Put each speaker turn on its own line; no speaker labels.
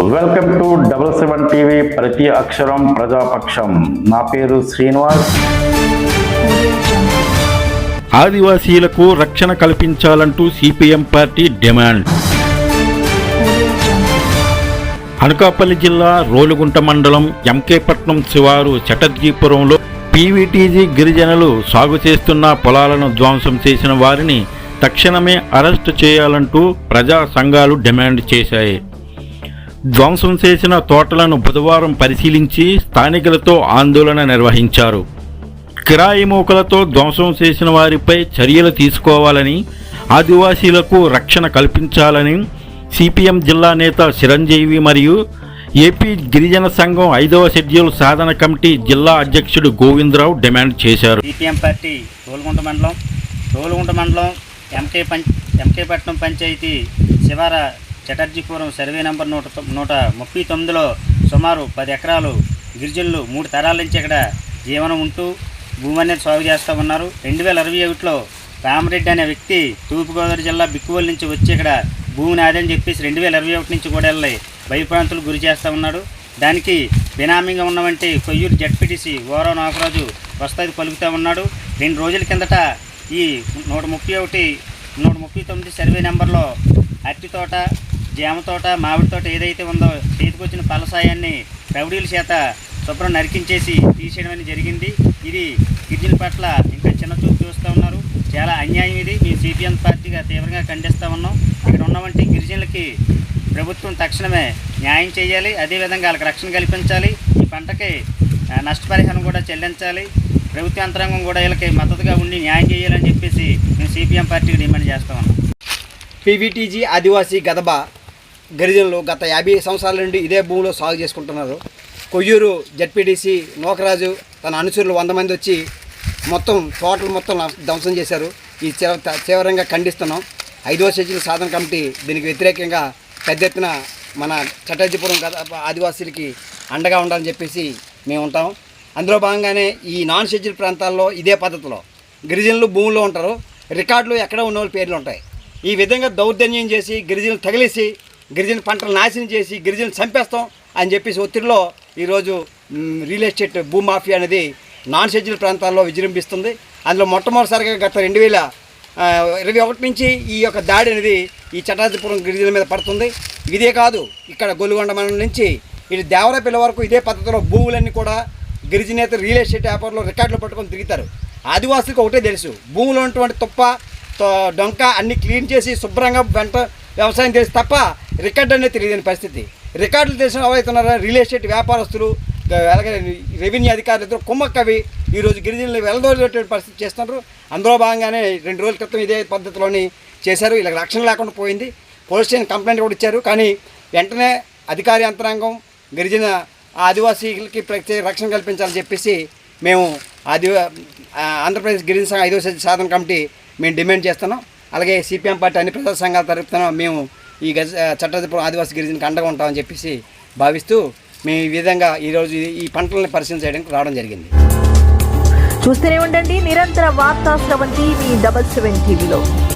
Welcome to double seven TV ప్రతి అక్షరం ప్రజాపక్షం. నా పేరు శ్రీనివాస్.
ఆదివాసీలకు రక్షణ కల్పించాలంటూ సిపిఎం పార్టీ డిమాండ్. అనకాపల్లి జిల్లా రోలుగుంట మండలం ఎంకేపట్నం శివారు చటర్జీపురంలో పీవీటీజీ గిరిజనులు సాగు చేస్తున్న పొలాలను ధ్వంసం చేసిన వారిని తక్షణమే అరెస్టు చేయాలంటూ ప్రజా సంఘాలు డిమాండ్ చేశాయి. ధ్వంసం చేసిన తోటలను బుధవారం పరిశీలించి స్థానికులతో ఆందోళన నిర్వహించారు. కిరాయి మూకలతో ధ్వంసం చేసిన వారిపై చర్యలు తీసుకోవాలని ఆదివాసీలకు రక్షణ కల్పించాలని సిపిఎం జిల్లా నేత చిరంజీవి మరియు ఏపీ గిరిజన సంఘం ఐదవ షెడ్యూల్ సాధన కమిటీ జిల్లా అధ్యక్షుడు గోవిందరావు డిమాండ్ చేశారు.
సిపిఎం పార్టీ తోలుగుంట మండలం తోలుగుంట మండలం ఎంకే పం ఎంకేపట్నం పంచాయతీ శివార చటర్జీపురం సర్వే నెంబర్ నూట నూట ముప్పై తొమ్మిదిలో సుమారు పది ఎకరాలు గిరిజనులు మూడు తరాల నుంచి ఇక్కడ జీవనం ఉంటూ భూమి అనేది సాగు చేస్తూ ఉన్నారు. రెండు వేల ఇరవై ఒకటిలో రామరెడ్డి అనే వ్యక్తి తూర్పుగోదావరి జిల్లా బిక్కువల్ నుంచి వచ్చి ఇక్కడ భూమి నాదని చెప్పేసి రెండు వేల ఇరవై ఒకటి నుంచి కూడా వెళ్ళి భయప్రాంతులు గురి చేస్తూ ఉన్నాడు. దానికి బినామీగా ఉన్నవంటి కొయ్యూరు జడ్పీటీసీ ఓరవ నాగరాజు వస్తాది పలుకుతూ ఉన్నాడు. రెండు రోజుల కిందట ఈ నూట ముప్పై ఒకటి నూట ముప్పై తొమ్మిది సర్వే నెంబర్లో అరటి తోట జామ తోట మామిడి తోట ఏదైతే ఉందో చేతికొచ్చిన పలసాయాన్ని రౌడీల చేత శుభ్రం నరికించేసి తీసేయడం అనేది జరిగింది. ఇది గిరిజనుల పట్ల ఇంకా చిన్న చూపు చూస్తూ ఉన్నారు. చాలా అన్యాయం ఇది. మేము సిపిఎం పార్టీగా తీవ్రంగా ఖండిస్తూ ఉన్నాం. ఇక్కడ ఉన్నవంటి గిరిజనులకి ప్రభుత్వం తక్షణమే న్యాయం చేయాలి. అదేవిధంగా వాళ్ళకి రక్షణ కల్పించాలి. ఈ పంటకి నష్టపరిహారం కూడా చెల్లించాలి. ప్రభుత్వ యంత్రాంగం కూడా వీళ్ళకి మద్దతుగా ఉండి న్యాయం చేయాలని చెప్పేసి మేము సిపిఎం పార్టీకి డిమాండ్ చేస్తా ఉన్నాం.
పీవీటీజీ ఆదివాసీ గదబ గిరిజనులు గత యాభై సంవత్సరాల నుండి ఇదే భూమిలో సాగు చేసుకుంటున్నారు. కొయ్యూరు జడ్పీటీసీ నోకరాజు తన అనుచరులు వంద మంది వచ్చి మొత్తం తోటలు మొత్తం ధ్వంసం చేశారు. ఈ తీవ్రంగా ఖండిస్తున్నాం. ఐదవ సెషన్ సాధన కమిటీ దీనికి వ్యతిరేకంగా పెద్ద ఎత్తున మన చటర్జీపురం ఆదివాసీలకి అండగా ఉండాలని చెప్పేసి మేము ఉంటాం. అందులో భాగంగానే ఈ నాన్ షెడ్యూల్ ప్రాంతాల్లో ఇదే పద్ధతిలో గిరిజనులు భూముల్లో ఉంటారు. రికార్డులు ఎక్కడ ఉన్న వాళ్ళ పేర్లు ఉంటాయి. ఈ విధంగా దౌర్జన్యం చేసి గిరిజనులు తగిలేసి గిరిజన పంటలు నాశనం చేసి గిరిజన చంపేస్తాం అని చెప్పేసి ఒత్తిడిలో ఈరోజు రియల్ ఎస్టేట్ భూమాఫీ అనేది నాన్ షెడ్యూల్ ప్రాంతాల్లో విజృంభిస్తుంది. అందులో మొట్టమొదటిసారిగా గత రెండు వేల ఇరవై ఒకటి నుంచి ఈ యొక్క దాడి అనేది ఈ చటాజిపురం గిరిజనుల మీద పడుతుంది. ఇదే కాదు ఇక్కడ గొలుగొండ మండలం నుంచి ఇటు దేవరపల్లి వరకు ఇదే పద్ధతిలో భూములన్నీ కూడా గిరిజనేత రియల్ ఎస్టేట్ వ్యాపారంలో రికార్డులు పట్టుకొని తిరుగుతారు. ఆదివాసులకు ఒకటే తెలుసు భూములు ఉన్నటువంటి తుప్ప డొంక అన్ని క్లీన్ చేసి శుభ్రంగా వెంట వ్యవసాయం చేసి తప్ప రికార్డ్ అనేది తెలియని పరిస్థితి. రికార్డులు తెలిసిన ఎవరైతున్నారో రియల్ ఎస్టేట్ వ్యాపారస్తులు అలాగే రెవెన్యూ అధికారులు ఇద్దరు కుమ్మక్కవి ఈరోజు గిరిజనులు వెళ్ళదోలేటువంటి పరిస్థితి చేస్తున్నారు. అందులో భాగంగానే రెండు రోజుల క్రితం ఇదే పద్ధతిలోని చేశారు. ఇలా రక్షణ లేకుండా పోయింది. పోలీస్ స్టేషన్ కంప్లైంట్ కూడా ఇచ్చారు. కానీ వెంటనే అధికార యంత్రాంగం గిరిజన ఆదివాసీలకి ప్రత్యేక రక్షణ కల్పించాలని చెప్పేసి మేము ఆది ఆంధ్రప్రదేశ్ గిరిజన సంఘ ఐదో సాధన కమిటీ మేము డిమాండ్ చేస్తున్నాం. అలాగే సిపిఎం పార్టీ అన్ని ప్రజా సంఘాల తరపున మేము ఈ గజ చట్టపురం ఆదివాసీ గిరిజనకి అండగా ఉంటామని చెప్పేసి భావిస్తూ మేము ఈ విధంగా ఈరోజు ఈ- ఈ పంటలను పరిశీలన చేయడానికి రావడం జరిగింది.
చూస్తూనే ఉండండి. నిరంతర వార్తా స్రవంతి మీ డబల్ సెవెన్ టీవీలో.